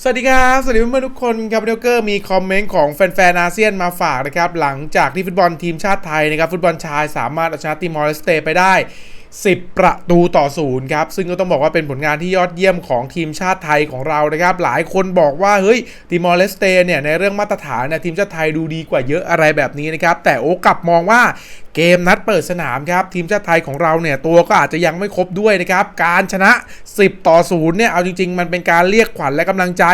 สวัสดีครับ สวัสดีเพื่อนๆทุกคนครับวันนี้ก็มีคอมเมนต์ของแฟนๆอาเซียนมาฝากนะครับ หลังจากที่ฟุตบอลทีมชาติไทยนะครับ ฟุตบอลชายสามารถเอาชนะติมอร์เลสเตไปได้ 10 ประตูต่อศูนย์ครับ ซึ่งก็ต้องบอกว่าเป็นผลงานที่ยอดเยี่ยมของทีมชาติไทยของเรานะครับ หลายคนบอกว่า เฮ้ยติมอร์เลสเตเนี่ย ในเรื่องมาตรฐานเนี่ยทีมชาติไทยดูดีกว่าเยอะอะไรแบบนี้นะครับ แต่โอ้กลับมองว่า เกมนัดเปิดสนามครับทีมชาติไทยของเราเนี่ยตัวก็อาจจะยังไม่ครบด้วยนะครับการชนะ 10 ต่อ0เนี่ยเอาจริง ๆ มันเป็นการเรียกขวัญและกำลังใจ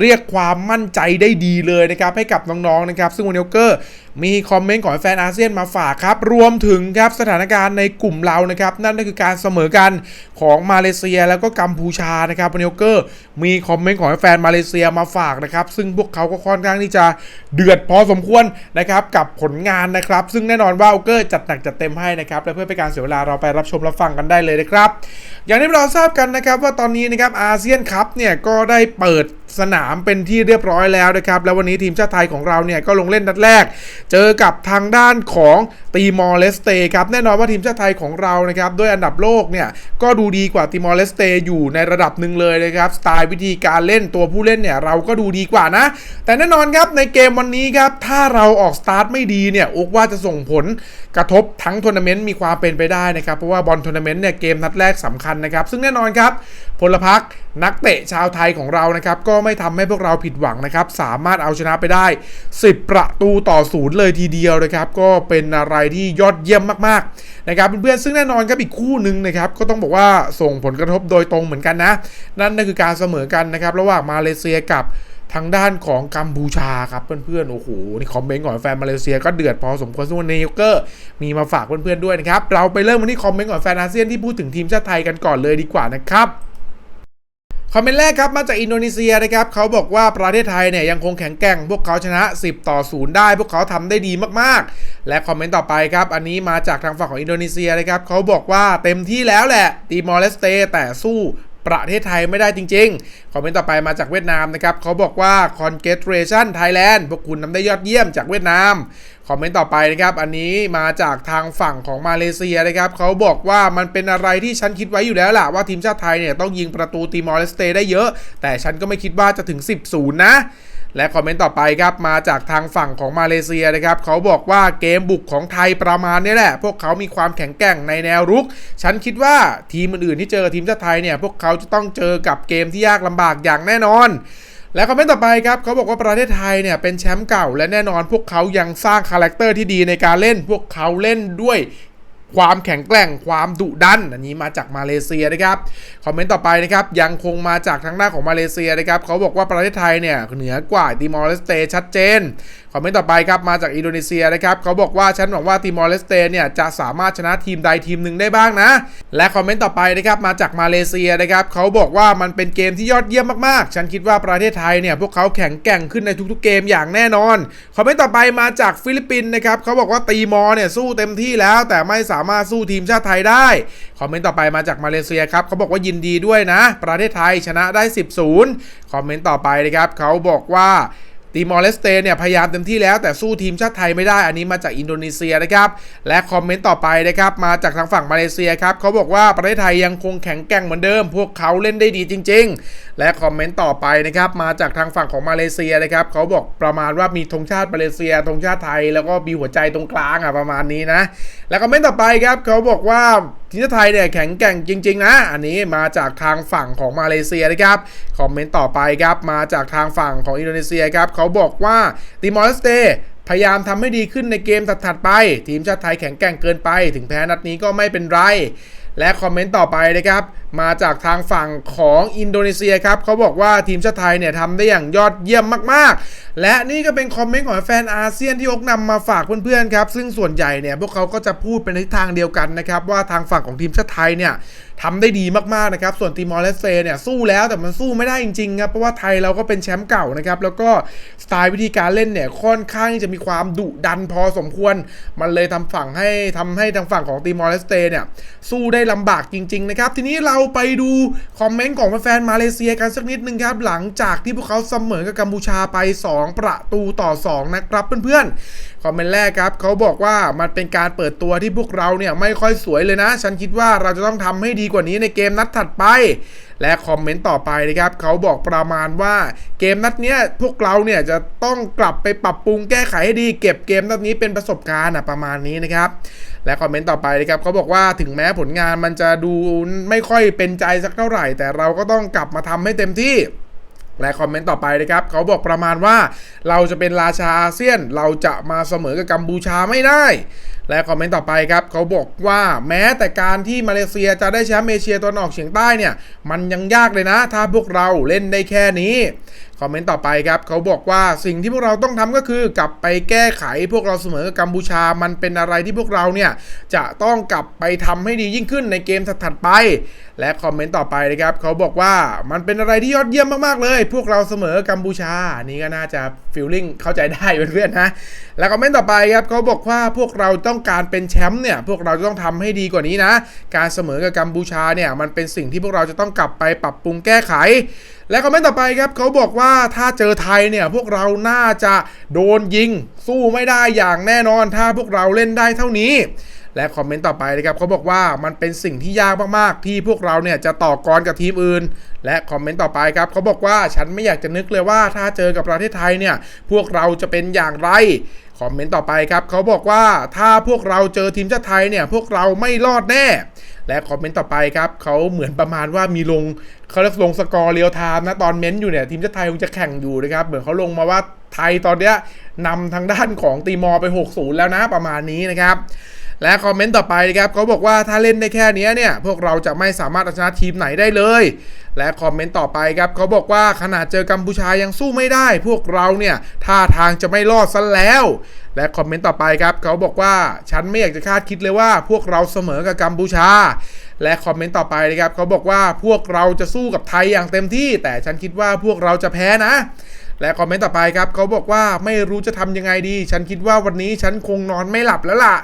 เรียกความมั่นใจได้ดีเลยนะครับให้กับน้องๆนะครับซึ่งวันนี้เกอร์มีคอมเมนต์ของแฟนอาเซียนมาฝากครับ รวมถึงครับสถานการณ์ในกลุ่มเรานะครับนั่นก็คือการเสมอกันของมาเลเซียแล้วก็กัมพูชานะครับวันนี้เกอร์มีคอมเมนต์ของแฟนมาเลเซียมาฝากนะครับซึ่งพวกเขาก็ค่อนข้างที่จะเดือดพอสมควรนะครับกับผลงานนะครับ ซึ่งแน่นอนว่าเอร์จัดหนักจัดเต็มให้นะครับและเพื่อเป็นการเสียเวลาเราไปรับชมรับฟังกันได้เลยนะครับ อย่างที่เราทราบกันนะครับว่าตอนนี้นะครับอาเซียนคัพเนี่ยก็ได้เปิดสนามเป็นที่เรียบร้อยแล้วนะครับแล้ววันนี้ทีมชาติไทยของเราเนี่ยก็ลงเล่นนัดแรก เจอกับทางด้านของตีมอร์เลสเตครับแน่นอนว่าทีมชาติไทยของเรานะครับด้วยอันดับโลกเนี่ยก็ดูดีกว่าตีมอร์เลสเตอยู่ในระดับหนึ่งเลยนะครับสไตล์วิธีการเล่นตัวผู้เล่นเนี่ยเราก็ดูดีกว่านะ แต่แน่นอนครับในเกมวันนี้ครับถ้าเราออกสตาร์ทไม่ดีเนี่ยอกว่าจะส่งผลกระทบทั้งทัวร์นาเมนต์มีความเป็นไปได้นะครับ เพราะว่าบอลทัวร์นาเมนต์เนี่ยเกมนัดแรกสำคัญนะครับ ซึ่งแน่นอนครับพลพักนักเตะชาวไทยของเรานะครับ ก็ไม่ทำให้พวกเราผิดหวังนะครับ สามารถเอาชนะไปได้ 10 ประตูต่อศูนย์เลยทีเดียวนะครับ ก็เป็นอะไรที่ยอดเยี่ยมมากๆนะครับเพื่อนๆซึ่งแน่นอนครับอีกคู่หนึ่งนะครับก็ต้องบอกว่าส่งผลกระทบโดยตรงเหมือนกันนะ นั่นก็คือการเสมอกันนะครับ ระหว่างมาเลเซียกับ ทางด้านของกัมพูชาครับเพื่อนๆโอ้โหนี่คอมเมนต์ของแฟนมาเลเซียก็เดือดพอสมควรซึ่วันนี้เกอร์มีมาฝากเพื่อนๆด้วยนะครับ เราไปเริ่มวันที่คอมเมนต์ของแฟนอาเซียนที่พูดถึงทีมชาติไทยกันก่อนเลยดีกว่านะครับคอมเมนต์แรกครับมาจากอินโดนีเซียนะครับเขาบอกว่าประเทศไทยเนี่ยยังคงแข็งแกร่ง พวกเขาชนะ 10 ต่อ 0 ได้ พวกเขาทำได้ดีมากๆ และคอมเมนต์ต่อไปครับ อันนี้มาจากทางฝั่งของอินโดนีเซียนะครับเขาบอกว่าเต็มที่แล้วแหละตีมอร์เลสเตแต่สู้ ประเทศไทยไม่ได้จริงๆ คอมเมนต์ต่อไปมาจากเวียดนามนะครับเขาบอกว่า congratulation Thailand พวกคุณทำได้ยอดเยี่ยมจากเวียดนาม คอมเมนต์ต่อไปนะครับ อันนี้มาจากทางฝั่งของมาเลเซียนะครับเขาบอกว่ามันเป็นอะไรที่ฉันคิดไว้อยู่แล้วล่ะ ว่าทีมชาติไทยเนี่ยต้องยิงประตูตีมอร์เลสเตได้เยอะ แต่ฉันก็ไม่คิดว่าจะถึง 10 0 นะ และคอมเมนต์ต่อไปครับมาจากทางฝั่งของมาเลเซียนะครับเขาบอกว่าเกมบุกของไทยประมาณนี้แหละ พวกเขามีความแข็งแกร่งในแนวรุก ฉันคิดว่าทีมอื่นๆที่เจอทีมชาติไทยเนี่ยพวกเขาจะต้องเจอกับเกมที่ยากลำบากอย่างแน่นอนและคอมเมนต์ต่อไปครับเขาบอกว่าประเทศไทยเนี่ยเป็นแชมป์เก่าและแน่นอนพวกเขายังสร้างคาแรคเตอร์ที่ดีในการเล่น พวกเขาเล่นด้วย ความแข็งแกร่งความดุดัน อันนี้มาจากมาเลเซียนะครับคอมเมนต์ต่อไปนะครับยังคงมาจากทางหน้าของมาเลเซียนะครับเขาบอกว่าประเทศไทยเนี่ยเหนือกว่าติมอร์เลสเตชัดเจนคอมเมนต์ต่อไปครับมาจากอินโดนีเซียนะครับเขาบอกว่าฉันหวังว่าติมอร์เลสเตเนี่ยจะสามารถชนะทีมใดทีมหนึ่งได้บ้างนะ และคอมเมนต์ต่อไปนะครับมาจากมาเลเซียนะครับเขาบอกว่ามันเป็นเกมที่ยอดเยี่ยมมากๆ ฉันคิดว่าประเทศไทยเนี่ยพวกเขาแข็งแกร่งขึ้นในทุกๆเกมอย่างแน่นอนคอมเมนต์ต่อไปมาจากฟิลิปปินส์นะครับเขาบอกว่าตีมอร์เนี่ยสู้เต็มที่แล้ว แต่ไม่สามารถสู้ทีมชาติไทยได้คอมเมนต์ต่อไปมาจากมาเลเซียครับเขาบอกว่ายินดีด้วยนะ ประเทศไทยชนะได้ 10 0คอมเมนต์ต่อไปนะครับเขาบอกว่า ตีมอร์เลสเตเนี่ยพยายามเต็มที่แล้วแต่สู้ทีมชาติไทยไม่ได้ อันนี้มาจากอินโดนีเซียนะครับ และคอมเมนต์ต่อไปนะครับมาจากทางฝั่งมาเลเซียครับเขาบอกว่าประเทศไทยยังคงแข็งแกร่งเหมือนเดิม พวกเขาเล่นได้ดีจริง ๆ และคอมเมนต์ต่อไปนะครับมาจากทางฝั่งของมาเลเซียนะครับเขาบอกประมาณว่ามีธงชาติมาเลเซียธงชาติไทย แล้วก็มีหัวใจตรงกลางอะประมาณนี้นะ และคอมเมนต์ต่อไปครับเขาบอกว่า ทีมชาติไทยเนี่ยแข็งแกร่งจริง ๆ นะ อันนี้มาจากทางฝั่งของมาเลเซียนะครับคอมเมนต์ต่อไปครับมาจากทางฝั่งของอินโดนีเซียครับเขาบอกว่าติมอร์สเตพยายามทำให้ดีขึ้นในเกมถัดๆไป ทีมชาติไทยแข็งแกร่งเกินไป ถึงแพ้นัดนี้ก็ไม่เป็นไร และคอมเมนต์ต่อไปนะครับ มาจากทางฝั่งของอินโดนีเซียครับเขาบอกว่าทีมชาติไทยเนี่ยทำได้อย่างยอดเยี่ยมมากๆ และนี่ก็เป็นคอมเมนต์ของแฟนอาเซียนที่อกนำมาฝากเพื่อนๆครับซึ่งส่วนใหญ่เนี่ยพวกเขาก็จะพูดเป็นทิศทางเดียวกันนะครับว่าทางฝั่งของทีมชาติไทยเนี่ย ทำได้ดีมากๆนะครับ ส่วนติมอร์เลสเตเนี่ยสู้แล้วแต่มันสู้ไม่ได้จริงๆครับเพราะว่าไทยเราก็เป็นแชมป์เก่านะครับ แล้วก็สไตล์วิธีการเล่นเนี่ยค่อนข้างจะมีความดุดันพอสมควร มันเลยทำฝั่งให้ทำให้ทางฝั่งของติมอร์เลสเตเนี่ยสู้ได้ลำบากจริง ๆ นะครับ ทีนี้เราไปดูคอมเมนต์ของแฟนๆมาเลเซียกันสักนิดนึงครับหลังจากที่พวกเขาเสมอกับกัมพูชาไป 2 ประตูต่อ 2 นะครับเพื่อนๆคอมเมนต์แรกครับเขาบอกว่ามันเป็นการเปิดตัวที่พวกเราเนี่ยไม่ค่อยสวยเลยนะ ฉันคิดว่าเราจะต้องทำให้ดีกว่านี้ในเกมนัดถัดไป และคอมเมนต์ต่อไปนะครับเขาบอกประมาณว่าเกมนัดเนี้ยพวกเราเนี่ยจะต้องกลับไปปรับปรุงแก้ไขให้ดี เก็บเกมนัดนี้เป็นประสบการณ์อะประมาณนี้นะครับและคอมเมนต์ต่อไปนะครับเขาบอกว่าถึงแม้ผลงานมันจะดูไม่ค่อยเป็นใจสักเท่าไหร่ แต่เราก็ต้องกลับมาทำให้เต็มที่และคอมเมนต์ต่อไปนะครับ เขาบอกประมาณว่า เราจะเป็นราชาอาเซียน เราจะมาเสมอกับกัมพูชาไม่ได้ และคอมเมนต์ต่อไปครับเขาบอกว่าแม้แต่การที่มาเลเซียจะได้แชมป์เอเชียตะวันออกเฉียงใต้เนี่ยมันยังยากเลยนะ ถ้าพวกเราเล่นได้แค่นี้ คอมเมนต์ต่อไปครับเขาบอกว่าสิ่งที่พวกเราต้องทำก็คือกลับไปแก้ไขพวกเราเสมอกัมพูชา มันเป็นอะไรที่พวกเราเนี่ยจะต้องกลับไปทำให้ดียิ่งขึ้นในเกมถัดๆไป และคอมเมนต์ต่อไปนะครับเขาบอกว่ามันเป็นอะไรที่ยอดเยี่ยมมากๆเลย พวกเราเสมอกัมพูชานนี้ก็น่าจะฟีลลิ่งเข้าใจได้เพื่อนๆนะแล้วคอมเมนต์ต่อไปครับเขาบอกว่าพวกเราต้องการเป็นแชมป์เนี่ยพวกเราจะต้องทำให้ดีกว่านี้นะ การเสมอกับกัมพูชาเนี่ยมันเป็นสิ่งที่พวกเราจะต้องกลับไปปรับปรุงแก้ไข และคอมเมนต์ต่อไปครับเขาบอกว่าถ้าเจอไทยเนี่ยพวกเราน่าจะโดนยิง สู้ไม่ได้อย่างแน่นอน ถ้าพวกเราเล่นได้เท่านี้ และคอมเมนต์ต่อไปนะครับเขาบอกว่ามันเป็นสิ่งที่ยากมากๆ ที่พวกเราเนี่ยจะต่อกรกับทีมอื่น และคอมเมนต์ต่อไปครับเขาบอกว่าฉันไม่อยากจะนึกเลยว่าถ้าเจอกับประเทศไทยเนี่ยพวกเราจะเป็นอย่างไรคอมเมนต์ต่อไปครับเขาบอกว่าถ้าพวกเราเจอทีมชาติไทยเนี่ยพวกเราไม่รอดแน่และคอมเมนต์ต่อไปครับเขาเหมือนประมาณว่ามีลงเขาเรียกลงสกอร์เรียลไทม์นะตอนเม้นต์อยู่เนี่ยทีมชาติไทยคงจะแข่งอยู่นะครับ เหมือนเขาลงมาว่าไทยตอนเนี้ยนำทางด้านของตีมอไป 6-0 แล้วนะประมาณนี้นะครับ และคอมเมนต์ต่อไปครับเขาบอกว่าถ้าเล่นได้แค่นี้เนี่ยพวกเราจะไม่สามารถชนะทีมไหนได้เลย และคอมเมนต์ต่อไปครับเขาบอกว่าขนาดเจอกัมพูชายังสู้ไม่ได้ พวกเราเนี่ยท่าทางจะไม่รอดซะแล้ว และคอมเมนต์ต่อไปครับเขาบอกว่าฉันไม่อยากจะคาดคิดเลยว่า พวกเราเสมอกับกัมพูชา และคอมเมนต์ต่อไปนะครับเขาบอกว่าพวกเราจะสู้กับไทยอย่างเต็มที่ แต่ฉันคิดว่าพวกเราจะแพ้นะและคอมเมนต์ต่อไปครับเขาบอกว่าไม่รู้จะทำยังไงดี ฉันคิดว่าวันนี้ฉันคงนอนไม่หลับแล้วล่ะ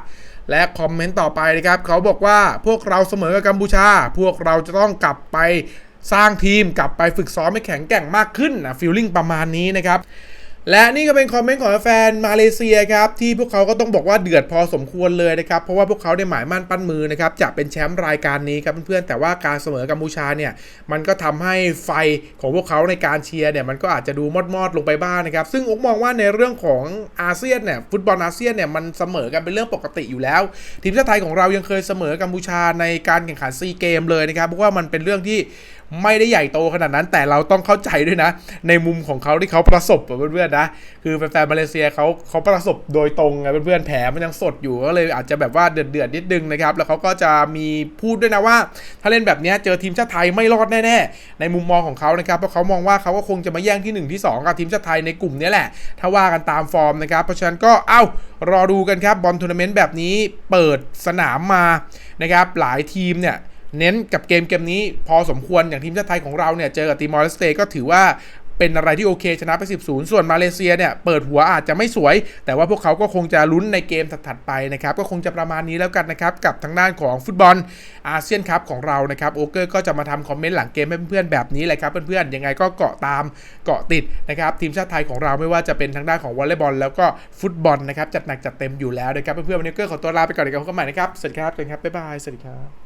และคอมเมนต์ต่อไปนะครับ เขาบอกว่าพวกเราเสมอกับกัมพูชา พวกเราจะต้องกลับไปสร้างทีมกลับไปฝึกซ้อมให้แข็งแกร่งมากขึ้นนะฟิลลิ่งประมาณนี้นะครับ และนี่ก็เป็นคอมเมนต์ของแฟนมาเลเซียครับที่พวกเขาก็ต้องบอกว่าเดือดพอสมควรเลยนะครับเพราะว่าพวกเขาได้หมายมั่นปั้นมือนะครับจะเป็นแชมป์รายการนี้ครับเพื่อนๆแต่ว่าการเสมอกัมพูชาเนี่ยมันก็ทำให้ไฟของพวกเขาในการเชียร์เนี่ยมันก็อาจจะดูมอดๆลงไปบ้างนะครับซึ่งอกมองว่าในเรื่องของอาเซียนเนี่ยฟุตบอลอาเซียนเนี่ยมันเสมอกันเป็นเรื่องปกติอยู่แล้ว ทีมชาติไทยของเรายังเคยเสมอกัมพูชาในการแข่งขันซีเกมเลยนะครับเพราะว่ามันเป็นเรื่องที่ ไม่ได้ใหญ่โตขนาดนั้น แต่เราต้องเข้าใจด้วยนะ ในมุมของเขาที่เขาประสบเพื่อนๆนะคือแฟนๆมาเลเซียเขาเขาประสบโดยตรงไงเพื่อนๆแผลมันยังสดอยู่ก็เลยอาจจะแบบว่าเดือดๆนิดนึงนะครับแล้วเขาก็จะมีพูดด้วยนะว่า ถ้าเล่นแบบนี้เจอทีมชาติไทยไม่รอดแน่ๆในมุมมองของเขานะครับเพราะเขามองว่าเขาก็คงจะมาแย่งที่ 1 ที่ 2 กับทีมชาติไทยในกลุ่มนี้แหละ ถ้าว่ากันตามฟอร์มนะครับเพราะฉะนั้นก็เอ้ารอดูกันครับบอลทัวร์นาเมนต์แบบนี้เปิดสนามมานะครับหลายทีมเนี่ย เน้นกับเกมเกมนี้พอสมควรอย่างทีมชาติไทยของเราเนี่ยเจอกับติมอร์เลสเตก็ถือว่าเป็นอะไรที่โอเคชนะไป 10 0 ส่วนมาเลเซียเนี่ยเปิดหัวอาจจะไม่สวย แต่ว่าพวกเขาก็คงจะลุ้นในเกมถัดๆไปนะครับ ก็คงจะประมาณนี้แล้วกันนะครับ กับทางด้านของฟุตบอลอาเซียนคัพของเรานะครับโอเกอร์ก็จะมาทำคอมเมนต์หลังเกมให้เพื่อนๆแบบนี้แหละครับเพื่อนๆยังไงก็เกาะตามเกาะติดนะครับทีมชาติไทยของเราไม่ว่าจะเป็นทางด้านของวอลเลย์บอลแล้วก็ฟุตบอลนะครับจัดหนักจัดเต็มอยู่แล้วนะครับเพื่อนๆวันนี้เกอร์ขอตัวลาไปก่อนเดี๋ยวพบกันใหม่นะครับสวัสดีครับสวัสดีครับบ๊ายบายสวัสดีครับ